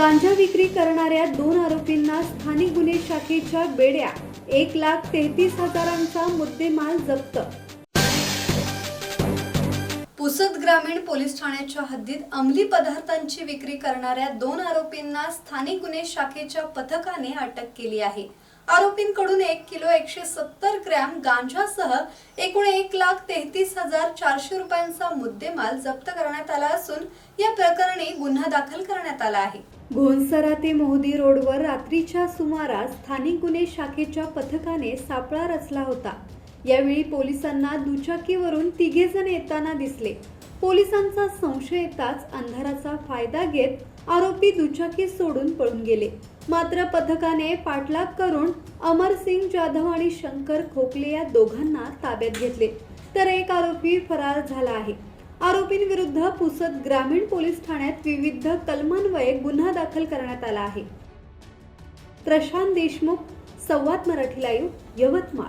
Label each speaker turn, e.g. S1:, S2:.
S1: गांजा विक्री करणाऱ्या दोन आरोपींना स्थानिक गुन्हे शाखेच्या बेड्या एक लाख तेहतीस हजारांचा मुद्देमाल जप्त.
S2: पुसद ग्रामीण पोलीस ठाण्याच्या हद्दीत अंमली पदार्थांची विक्री करणाऱ्या दोन आरोपींना स्थानिक गुन्हे शाखेच्या पथकाने अटक केली आहे. आरोपींकडून एक किलो एकशे सत्तर ग्रॅम गांजासह एकूण एक लाख तेहतीस हजार चारशे रुपयांचा मुद्देमाल जप्त करण्यात आला असून या प्रकरणी गुन्हा दाखल करण्यात आला आहे.
S1: घोणसरा ते मोहदी रोडवर रात्रीच्या सुमारास स्थानिक गुन्हे शाखेच्या पथकाने सापळा रचला होता. यावेळी पोलिसांना दुचाकीवरून तिघे जण येताना दिसले. पोलिसांचा संशय येताच अंधाराचा फायदा घेत आरोपी दुचाकी सोडून पळून गेले. मात्र पथकाने पाठलाग करून अमरसिंग जाधव आणि शंकर खोकले या दोघांना ताब्यात घेतले. तर एक आरोपी फरार झाला आहे. आरोपींविरुद्ध पुसद ग्रामीण पोलीस ठाण्यात विविध कलमान्वये गुन्हा दाखल करण्यात आला आहे. प्रशांत देशमुख संवाद मराठी लाईव्ह यवतमाळ.